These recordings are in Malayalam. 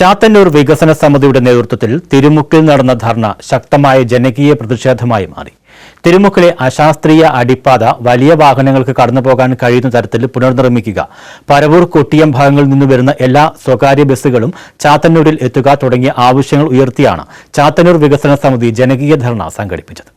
ചാത്തന്നൂർ വികസന സമിതിയുടെ നേതൃത്വത്തിൽ തിരുമുക്കിൽ നടന്ന ധർണ ശക്തമായ ജനകീയ പ്രതിഷേധമായി മാറി. തിരുമുക്കിലെ അശാസ്ത്രീയ അടിപ്പാത വലിയ വാഹനങ്ങൾക്ക് കടന്നുപോകാൻ കഴിയുന്ന തരത്തിൽ പുനർനിർമ്മിക്കുക പരവൂർ കൊട്ടിയം ഭാഗങ്ങളിൽ നിന്ന് വരുന്ന എല്ലാ സ്വകാര്യ ബസ്സുകളും ചാത്തന്നൂരിൽ എത്തുക തുടങ്ങിയ ആവശ്യങ്ങൾ ഉയർത്തിയാണ് ചാത്തന്നൂർ വികസന സമിതി ജനകീയ ധർണ സംഘടിപ്പിച്ചത്.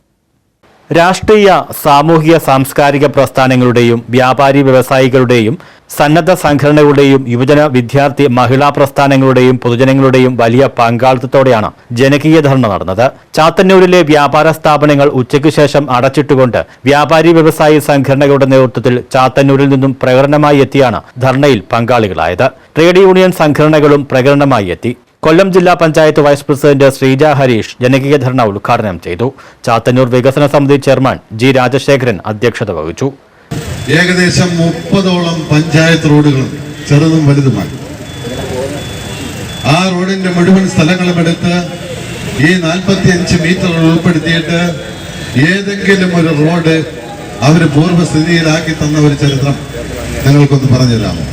രാഷ്ട്രീയ സാമൂഹിക സാംസ്കാരിക പ്രസ്ഥാനങ്ങളുടെയും വ്യാപാരി വ്യവസായികളുടെയും സന്നദ്ധ സംഘടനകളുടെയും യുവജന വിദ്യാർത്ഥി മഹിളാ പ്രസ്ഥാനങ്ങളുടെയും പൊതുജനങ്ങളുടെയും വലിയ പങ്കാളിത്തത്തോടെയാണ് ജനകീയ ധർണ നടന്നത്. ചാത്തന്നൂരിലെ വ്യാപാര സ്ഥാപനങ്ങൾ ഉച്ചയ്ക്ക് ശേഷം അടച്ചിട്ടുകൊണ്ട് വ്യാപാരി വ്യവസായി സംഘടനകളുടെ നേതൃത്വത്തിൽ ചാത്തന്നൂരിൽ നിന്നും പ്രകടനമായി എത്തിയാണ് ധർണയിൽ പങ്കാളികളായത്. ട്രേഡ് യൂണിയൻ സംഘടനകളും പ്രകടനമായി എത്തി. കൊല്ലം ജില്ലാ പഞ്ചായത്ത് വൈസ് പ്രസിഡന്റ് ശ്രീജ ഹരീഷ് ജനകീയ ധർണ ഉദ്ഘാടനം ചെയ്തു. ചാത്തന്നൂർ വികസന സമിതി ചെയർമാൻ ജി രാജശേഖരൻ അധ്യക്ഷത വഹിച്ചു. ഏകദേശം മുപ്പതോളം പഞ്ചായത്ത് റോഡുകൾ ചെറുതും വലുതുമായി ആ റോഡിന്റെ മുഴുവൻ സ്ഥലങ്ങളും എടുത്ത് ഈ നാൽപ്പത്തി അഞ്ച് മീറ്റർ ഉൾപ്പെടുത്തിയിട്ട് ഏതെങ്കിലും ഒരു റോഡ് അവർ പൂർവസ്ഥിതിയിലാക്കി തന്ന ഒരു ചരിത്രം നിങ്ങൾക്കൊന്ന് പറഞ്ഞു തരാമോ?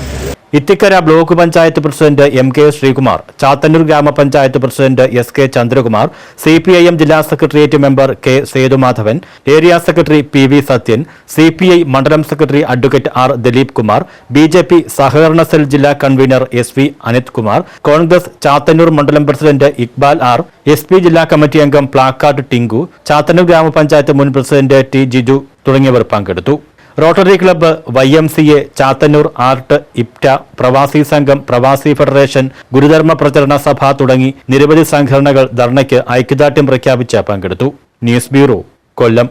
Ithikkara block panchayat president M K Sreekumar Chathannoor ഗ്രാമപഞ്ചായത്ത് president S K Chandrakumar C P I M ജില്ലാ secretariat member K Sethumadhavan area secretary P V Sathyan C P I മണ്ഡലം secretary advocate R Dileep Kumar B J P സഹകരണ സെൽ ജില്ലാ convener S V Anith Kumar Congress Chathannoor മണ്ഡലം president Iqbal R S P ജില്ലാ കമ്മിറ്റി അംഗം പ്ലാക്കാർഡ് ടിങ്കു ചാത്തന്നൂർ ഗ്രാമപഞ്ചായത്ത് മുൻ പ്രസിഡന്റ് ടി ജിജു തുടങ്ങിയവർ പങ്കെടുത്തു. Rotary Club Y M C A Chathannoor art IPTA പ്രവാസി സംഘം പ്രവാസി ഫെഡറേഷൻ ഗുരുധർമ്മ പ്രചരണ സഭ തുടങ്ങി നിരവധി സംഘടനകൾ ധർണയ്ക്ക് ഐക്യദാർഢ്യം പ്രഖ്യാപിച്ച് പങ്കെടുത്തു. News bureau Kollam.